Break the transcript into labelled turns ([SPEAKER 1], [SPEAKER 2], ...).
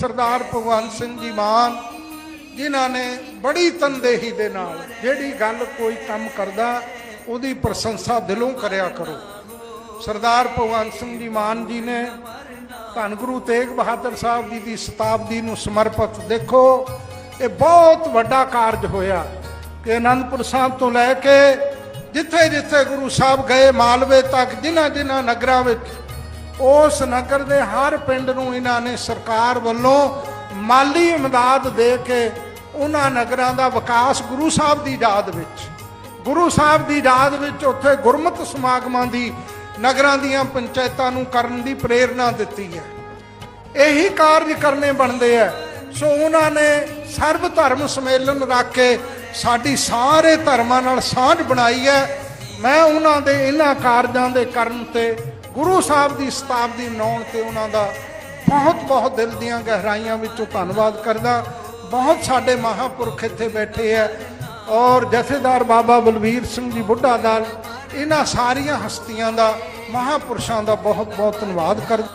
[SPEAKER 1] ਸਰਦਾਰ ਭਗਵੰਤ ਸਿੰਘ ਜੀ ਮਾਨ, ਜਿਨ੍ਹਾਂ ਨੇ ਬੜੀ ਤਨਦੇਹੀ ਦੇ ਨਾਲ ਜਿਹੜੀ ਗੱਲ ਕੋਈ ਕੰਮ ਕਰਦਾ, ਉਹਦੀ ਪ੍ਰਸ਼ੰਸਾ ਦਿਲੋਂ ਕਰਿਆ ਕਰੋ। ਸਰਦਾਰ ਭਗਵੰਤ ਸਿੰਘ ਜੀ ਮਾਨ ਜੀ ਨੇ ਧੰਨ ਗੁਰੂ ਤੇਗ ਬਹਾਦਰ ਸਾਹਿਬ ਜੀ ਦੀ ਸ਼ਤਾਬਦੀ ਨੂੰ ਸਮਰਪਿਤ ਦੇਖੋ, ਇਹ ਬਹੁਤ ਵੱਡਾ ਕਾਰਜ ਹੋਇਆ ਕਿ ਅਨੰਦਪੁਰ ਸਾਹਿਬ ਤੋਂ ਲੈ ਕੇ ਜਿੱਥੇ ਜਿੱਥੇ ਗੁਰੂ ਸਾਹਿਬ ਗਏ, ਮਾਲਵੇ ਤੱਕ ਜਿਨ੍ਹਾਂ ਜਿਨ੍ਹਾਂ ਨਗਰਾਂ ਵਿੱਚ ਉਸ ਨਗਰ ਦੇ ਹਰ ਪਿੰਡ ਨੂੰ ਇਹਨਾਂ ਨੇ ਸਰਕਾਰ ਵੱਲੋਂ ਮਾਲੀ ਇਮਦਾਦ ਦੇ ਕੇ ਉਹਨਾਂ ਨਗਰਾਂ ਦਾ ਵਿਕਾਸ ਗੁਰੂ ਸਾਹਿਬ ਦੀ ਯਾਦ ਵਿੱਚ, ਗੁਰੂ ਸਾਹਿਬ ਦੀ ਯਾਦ ਵਿੱਚ ਉੱਥੇ ਗੁਰਮਤਿ ਸਮਾਗਮਾਂ ਦੀ ਨਗਰਾਂ ਦੀਆਂ ਪੰਚਾਇਤਾਂ ਨੂੰ ਕਰਨ ਦੀ ਪ੍ਰੇਰਣਾ ਦਿੱਤੀ ਹੈ। ਇਹੀ ਕਾਰਜ ਕਰਨੇ ਬਣਦੇ ਆ ਸੋ ਉਹਨਾਂ ਨੇ ਸਰਬ ਧਰਮ ਸਮੇਲਨ ਰੱਖ ਕੇ ਸਾਡੀ ਸਾਰੇ ਧਰਮਾਂ ਨਾਲ ਸਾਂਝ ਬਣਾਈ ਹੈ। ਮੈਂ ਉਹਨਾਂ ਦੇ ਇਹਨਾਂ ਕਾਰਜਾਂ ਦੇ ਕਰਨ ਤੇ ਗੁਰੂ ਸਾਹਿਬ ਦੀ ਸ਼ਤਾਬਦੀ ਮਨਾਉਣ ਤੇ ਉਹਨਾਂ ਦਾ ਬਹੁਤ ਬਹੁਤ ਦਿਲ ਦੀਆਂ ਗਹਿਰਾਈਆਂ ਵਿੱਚੋਂ ਧੰਨਵਾਦ ਕਰਦਾ। ਬਹੁਤ ਸਾਡੇ ਮਹਾਪੁਰਖ ਇੱਥੇ ਬੈਠੇ ਆ ਔਰ ਜਥੇਦਾਰ ਬਾਬਾ ਬਲਵੀਰ ਸਿੰਘ ਜੀ ਬੁੱਢਾ ਦਲ ਇਹਨਾਂ ਸਾਰੀਆਂ ਹਸਤੀਆਂ ਦਾ, ਮਹਾਪੁਰਸ਼ਾਂ ਦਾ ਬਹੁਤ ਬਹੁਤ ਧੰਨਵਾਦ ਕਰਦਾ।